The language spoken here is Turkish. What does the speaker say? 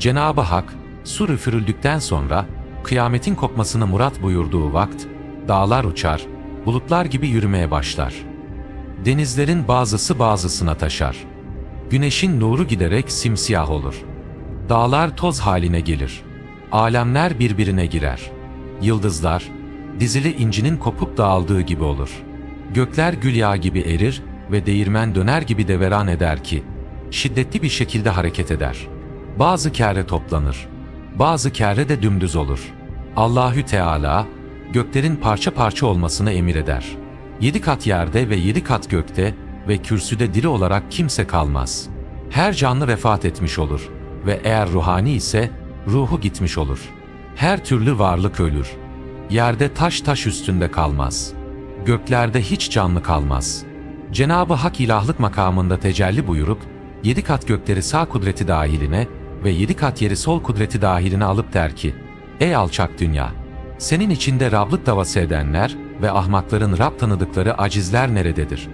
Cenabı Hak, sur üfürüldükten sonra, kıyametin kopmasını murat buyurduğu vakt, dağlar uçar, bulutlar gibi yürümeye başlar. Denizlerin bazısı bazısına taşar. Güneşin nuru giderek simsiyah olur. Dağlar toz haline gelir. Alemler birbirine girer. Yıldızlar, dizili incinin kopup dağıldığı gibi olur. Gökler gül yağı gibi erir ve değirmen döner gibi deveran eder ki, şiddetli bir şekilde hareket eder. Bazı kere toplanır, bazı kere de dümdüz olur. Allahü Teala, göklerin parça parça olmasını emir eder. Yedi kat yerde ve yedi kat gökte ve kürsüde diri olarak kimse kalmaz. Her canlı vefat etmiş olur ve eğer ruhani ise ruhu gitmiş olur. Her türlü varlık ölür. Yerde taş taş üstünde kalmaz. Göklerde hiç canlı kalmaz. Cenabı Hak ilahlık makamında tecelli buyurup, yedi kat gökleri sağ kudreti dahiline ve yedi kat yeri sol kudreti dahiline alıp der ki, Ey alçak dünya! Senin içinde Rablık davası edenler ve ahmakların Rab tanıdıkları acizler nerededir?